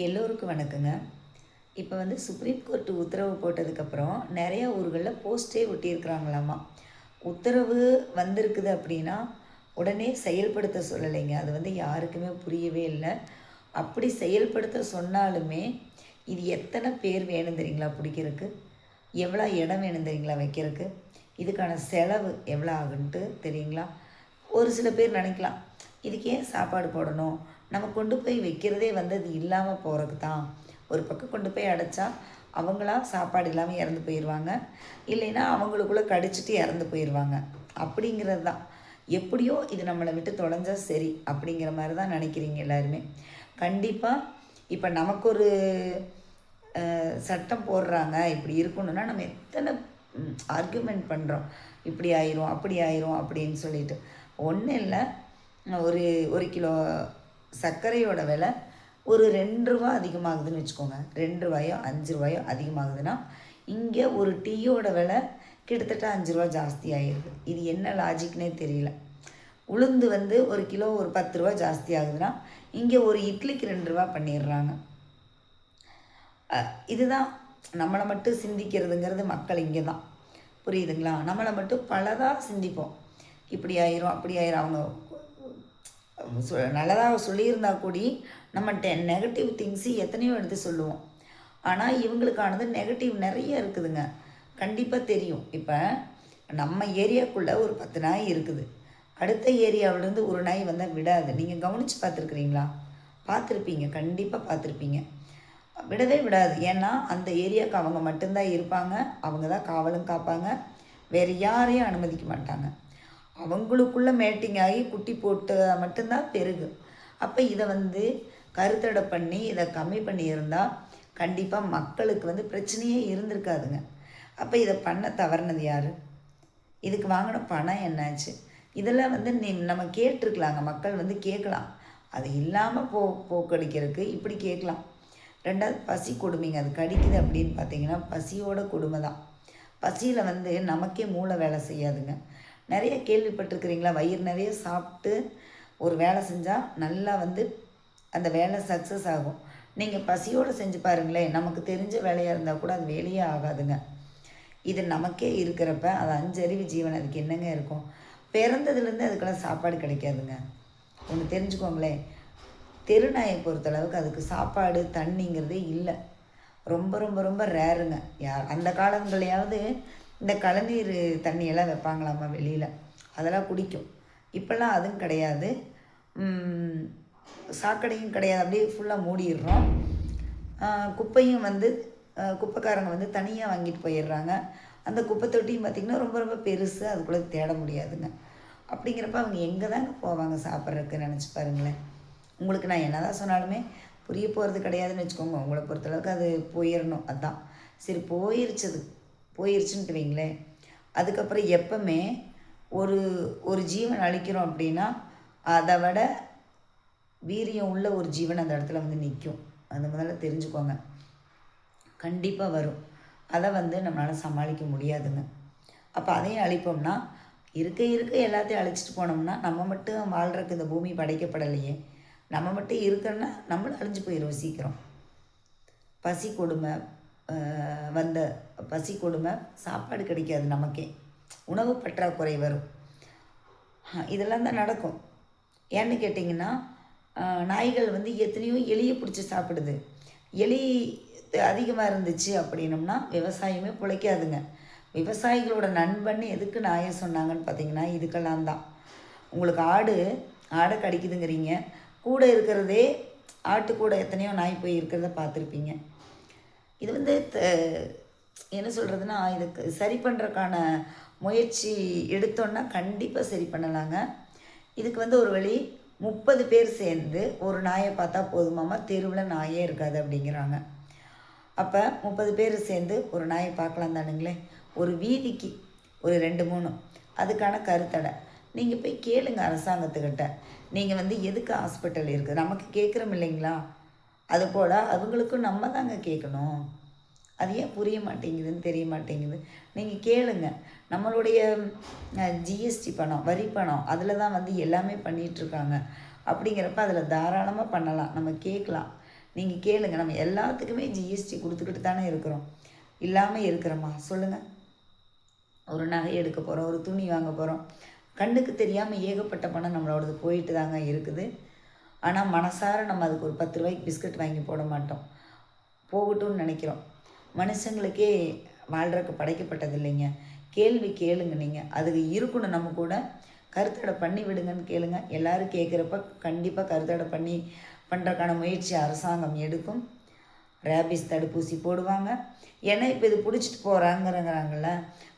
எல்லோருக்கும் வணக்கங்க. இப்போ வந்து சுப்ரீம் கோர்ட் உத்தரவு போட்டதுக்கப்புறம் நிறைய ஊர்களில் போஸ்டே ஒட்டியிருக்கிறாங்களாமா. உத்தரவு வந்திருக்குது அப்படின்னா உடனே செயல்படுத்த சொல்லலைங்க. அது வந்து யாருக்குமே புரியவே இல்லை. அப்படி செயல்படுத்த சொன்னாலுமே இது எத்தனை பேர் வேணும் தெரியுங்களா பிடிக்கிறதுக்கு? எவ்வளோ இடம் வேணும் தெரியுங்களா வைக்கிறதுக்கு? இதுக்கான செலவு எவ்வளோ ஆகுன்ட்டு தெரியுங்களா? ஒரு சில பேர் நினைக்கலாம். இதுக்கு ஏன் சாப்பாடு போடணும்? நம்ம கொண்டு போய் வைக்கிறதே வந்து அது இல்லாமல் போகிறதுக்கு தான் ஒரு பக்கம் கொண்டு போய் அடைச்சா அவங்களா சாப்பாடு இல்லாமல் இறந்து போயிடுவாங்க இல்லைன்னா அவங்களுக்குள்ளே கடிச்சிட்டு இறந்து போயிடுவாங்க அப்படிங்கிறது தான் எப்படியோ இது நம்மளை விட்டு தொலைஞ்சா சரி அப்படிங்கிற மாதிரி தான் நினைக்கிறீங்க எல்லாருமே. கண்டிப்பாக இப்போ நமக்கு ஒரு சட்டம் போடுறாங்க. இப்படி இருக்கணும்னா நம்ம எத்தனை ஆர்குமெண்ட் பண்ணுறோம் இப்படி ஆயிரும் அப்படி ஆயிரும் அப்படின்னு சொல்லிட்டு. ஒன்றும் இல்லை. ஒரு ஒரு கிலோ சர்க்கரையோட விலை ஒரு ரெண்டு ரூபா அதிகமாகுதுன்னு வச்சுக்கோங்க. ரெண்டு ரூபாயோ அஞ்சு ரூபாயோ அதிகமாகுதுன்னா இங்கே ஒரு டீயோட விலை கிட்டத்தட்ட அஞ்சு ரூபா ஜாஸ்தி ஆகிடுது இது என்ன லாஜிக்னே தெரியல. உளுந்து வந்து ஒரு கிலோ ஒரு பத்து ரூபா ஜாஸ்தி ஆகுதுன்னா இங்கே ஒரு இட்லிக்கு ரெண்டு ரூபா பண்ணிடுறாங்க. இதுதான். நம்மளை மட்டும் சிந்திக்கிறதுங்கிறது மக்கள் இங்கே தான் புரியுதுங்களா? நம்மளை மட்டும் பலதாக சிந்திப்போம். இப்படி ஆயிரும் அப்படி ஆயிரும். அவங்க நல்லதாக சொல்லியிருந்தா கூடி நம்ம டெ நெகட்டிவ் திங்ஸு எத்தனையோ எடுத்து சொல்லுவோம். ஆனால் இவங்களுக்கானது நெகட்டிவ் நிறைய இருக்குதுங்க. கண்டிப்பாக தெரியும். இப்போ நம்ம ஏரியாக்குள்ளே ஒரு பத்து நாய் இருக்குது. அடுத்த ஏரியாவிலேருந்து ஒரு நாய் வந்தால் விடாது. நீங்கள் கவனித்து பார்த்துருக்குறீங்களா? பார்த்துருப்பீங்க. கண்டிப்பாக பார்த்துருப்பீங்க. விடவே விடாது. ஏன்னா அந்த ஏரியாவுக்கு அவங்க மட்டும்தான் இருப்பாங்க. அவங்க தான் காவலும் காப்பாங்க. வேறு யாரையும் அனுமதிக்க மாட்டாங்க. அவங்களுக்குள்ள மேட்டிங் ஆகி குட்டி போட்டு மட்டும்தான் பெருகும் அப்போ இதை வந்து கருத்தடை பண்ணி இதை கம்மி பண்ணியிருந்தால் கண்டிப்பாக மக்களுக்கு வந்து பிரச்சனையே இருந்திருக்காதுங்க. அப்போ இதை பண்ண தவறினது யார்? இதுக்கு வாங்கின பணம் என்னாச்சு? இதெல்லாம் வந்து நீ நம்ம கேட்டிருக்கலாங்க. மக்கள் வந்து கேட்கலாம். அது இல்லாமல் போ போக்கடிக்கிறதுக்கு இப்படி கேட்கலாம். ரெண்டாவது பசி கொடுமைங்க. அது கடிக்குது அப்படின்னு பார்த்தீங்கன்னா பசியோட கொடுமை தான் பசியில் வந்து நமக்கே மூளை வேலை செய்யாதுங்க. நிறைய கேள்விப்பட்டிருக்கிறீங்களா? வயிறு நிறைய சாப்பிட்டு ஒரு வேலை செஞ்சால் நல்லா வந்து அந்த வேலை சக்ஸஸ் ஆகும். நீங்கள் பசியோடு செஞ்சு பாருங்களேன். நமக்கு தெரிஞ்ச வேலையாக இருந்தால் கூட அது வேலையே ஆகாதுங்க. இது நமக்கே இருக்கிறப்ப அது அஞ்சறிவு ஜீவன். அதுக்கு என்னங்க இருக்கும்? பிறந்ததுலேருந்து அதுக்கெல்லாம் சாப்பாடு கிடைக்காதுங்க. ஒன்று தெரிஞ்சுக்கோங்களேன். தெருநாயை பொறுத்தளவுக்கு அதுக்கு சாப்பாடு தண்ணிங்கிறதே இல்லை. ரொம்ப ரொம்ப ரொம்ப ரேருங்க யார் அந்த காலங்களையாவது இந்த கலநீர் தண்ணியெல்லாம் வைப்பாங்களாமா வெளியில். அதெல்லாம் குடிக்கும். இப்போல்லாம் அதுவும் கிடையாது. சாக்கடையும் கிடையாது. அப்படியே ஃபுல்லாக மூடிடுறோம். குப்பையும் வந்து குப்பைக்காரங்க வந்து தனியாக வாங்கிட்டு போயிடுறாங்க. அந்த குப்பை தொட்டியும் பார்த்திங்கன்னா ரொம்ப ரொம்ப பெருசு. அதுக்குள்ளே தேட முடியாதுங்க. அப்படிங்கிறப்ப அவங்க எங்கே தாங்க போவாங்க சாப்பிட்றதுக்கு நினச்சி பாருங்களேன். உங்களுக்கு நான் என்ன தான் சொன்னாலுமே புரிய போகிறது கிடையாதுன்னு வச்சுக்கோங்க. உங்களை பொறுத்தளவுக்கு அது போயிடணும் அதான். சரி போயிருச்சது போயிருச்சுன்ட்டு வைங்களேன். அதுக்கப்புறம் எப்பவுமே ஒரு ஒரு ஜீவன் அழிக்கிறோம் அப்படின்னா அதை விட வீரியம் உள்ள ஒரு ஜீவன் அந்த இடத்துல வந்து நிற்கும். அது முதல்ல தெரிஞ்சுக்கோங்க. கண்டிப்பாக வரும். அதை வந்து நம்மளால் சமாளிக்க முடியாதுங்க. அப்போ அதையும் அழிப்போம்னா இருக்க இருக்க எல்லாத்தையும் அழிச்சிட்டு போனோம்னா நம்ம மட்டும் வாழ்கிறக்கு இந்த பூமி படைக்கப்படலையே. நம்ம மட்டும் இருக்கிறோன்னா நம்மளும் அழிஞ்சு போயிடுவோம் சீக்கிரம். பசி கொடுமை வந்த பசி கொடுமை சாப்பாடு கிடைக்காது நமக்கே. உணவு பற்றாக்குறை வரும். இதெல்லாம் தான் நடக்கும். ஏன்னு கேட்டிங்கன்னா நாய்கள் வந்து எத்தனையோ எலியை பிடிச்சி சாப்பிடுது. எலி அதிகமாக இருந்துச்சு அப்படின்னம்னா விவசாயமே பிழைக்காதுங்க. விவசாயிகளோட நண்பன் எதுக்கு நாயை சொன்னாங்கன்னு பார்த்தீங்கன்னா இதுக்கெல்லாம் தான். உங்களுக்கு ஆடு ஆடை கடிக்குதுங்கிறீங்க. கூட இருக்கிறதே ஆட்டு கூட எத்தனையோ நாய் போய் இருக்கிறத பார்த்துருப்பீங்க. இது வந்து த- என்ன சொல்கிறதுனா இதுக்கு சரி பண்ணுறதுக்கான முயற்சி எடுத்தோன்னா கண்டிப்பாக சரி பண்ணலாங்க. இதுக்கு வந்து ஒரு வழி முப்பது பேர் சேர்ந்து ஒரு நாயை பார்த்தா போதுமாமா தெருவில் நாயே இருக்காது அப்படிங்கிறாங்க. அப்போ முப்பது பேர் சேர்ந்து ஒரு நாயை பார்க்கலாம் தானுங்களே. ஒரு வீதிக்கு ஒரு ரெண்டு மூணு. அதுக்கான கருத்தடை. நீங்கள் போய் கேளுங்க அரசாங்கத்துக்கிட்ட. நீங்கள் வந்து எதுக்கு ஹாஸ்பிட்டல் இருக்குது? நமக்கு கேட்குறோம் இல்லைங்களா? அதுபோல் அவங்களுக்கும் நம்ம தாங்க கேட்கணும். அது ஏன் புரிய மாட்டேங்குதுன்னு தெரிய மாட்டேங்குது. நீங்கள் கேளுங்க. நம்மளுடைய ஜிஎஸ்டி பணம் வரி பணம் அதில் தான் வந்து எல்லாமே பண்ணிகிட்ருக்காங்க அப்படிங்கிறப்ப அதில் தாராளமாக பண்ணலாம். நம்ம கேட்கலாம். நீங்கள் கேளுங்க. நம்ம எல்லாத்துக்குமே ஜிஎஸ்டி கொடுத்துக்கிட்டு தானே இருக்கிறோம். இல்லாமல் இருக்கிறோமா? சொல்லுங்கள் ஒரு நகை எடுக்க போகிறோம் ஒரு துணி வாங்க போகிறோம் கண்ணுக்கு தெரியாமல் ஏகப்பட்ட பணம் நம்மளோடது போயிட்டு தாங்க இருக்குது. ஆனால் மனசார நம்ம அதுக்கு ஒரு பத்து ரூபாய்க்கு பிஸ்கட் வாங்கி போட மாட்டோம். போகட்டும்னு நினைக்கிறோம். மனுஷங்களுக்கே வாழ்கிறக்கு படைக்கப்பட்டது இல்லைங்க கேள்வி கேளுங்க நீங்கள் அதுக்கு இருக்கணும் நம்ம கூட. கருத்தடை பண்ணி விடுங்கன்னு கேளுங்க. எல்லாரும் கேட்குறப்ப கண்டிப்பாக கருத்தடை பண்ணி பண்ணுறக்கான முயற்சி அரசாங்கம் எடுக்கும். ரேபிஸ் தடுப்பூசி போடுவாங்க. ஏன்னா இப்போ இது பிடிச்சிட்டு போகிறாங்கிறங்கிறாங்கள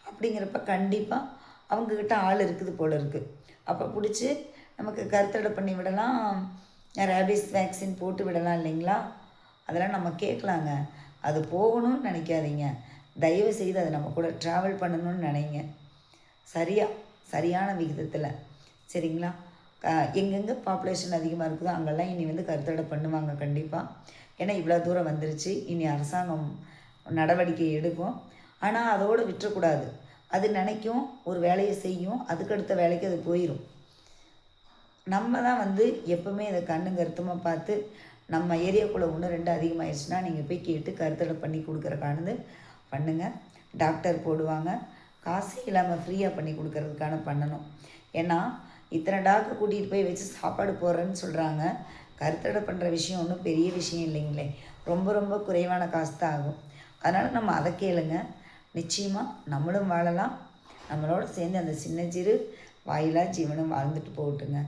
அப்படிங்கிறப்ப கண்டிப்பாக அவங்கக்கிட்ட ஆள் இருக்குது போல இருக்குது அப்போ பிடிச்சி நமக்கு கருத்தடை பண்ணி விடலாம். ரேபிஸ் வேக்சின் போட்டு விடலாம் இல்லைங்களா? அதெல்லாம் நம்ம கேட்கலாங்க. அது போகணும்னு நினைக்காதீங்க. தயவு செய்து அதை நம்ம கூட ட்ராவல் பண்ணணும்னு நினைங்க. சரியா? சரியான விகிதத்தில். சரிங்களா? எங்கெங்கே பாப்புலேஷன் அதிகமாக இருக்குதோ அங்கெல்லாம் இனி வந்து கருத்தடை பண்ணுவாங்க கண்டிப்பாக ஏன்னா இவ்வளோ தூரம் வந்துருச்சு. இனி அரசாங்கம் நடவடிக்கை எடுக்கும். ஆனால் அதோடு விட்டுறக்கூடாது. அது நினைக்கும் ஒரு வேலையை செய்யும். அதுக்கடுத்த வேலைக்கு அது போயிடும் நம்ம தான் வந்து எப்பவுமே இதை கண்ணு கருத்துமாக பார்த்து நம்ம ஏரியாக்குள்ளே ஒன்று ரெண்டு அதிகமாகிடுச்சுன்னா நீங்கள் போய் கேட்டு கருத்தடை பண்ணி கொடுக்குறக்கானது பண்ணுங்கள் டாக்டர் போடுவாங்க. காசு இல்லாமல் ஃப்ரீயாக பண்ணி கொடுக்கறதுக்கான பண்ணணும். ஏன்னா இத்தனை டாக்டர் கூட்டிகிட்டு போய் வச்சு சாப்பாடு போடுறேன்னு சொல்கிறாங்க கருத்தடை பண்ணுற விஷயம் ஒன்றும் பெரிய விஷயம் இல்லைங்களே. ரொம்ப ரொம்ப குறைவான காசு தான் ஆகும். அதனால் நம்ம அதை கேளுங்க. நிச்சயமாக நம்மளும் வாழலாம். நம்மளோட சேர்ந்து அந்த சின்ன சிறு வாயிலாக ஜீவனம் வாழ்ந்துட்டு போகட்டுங்க.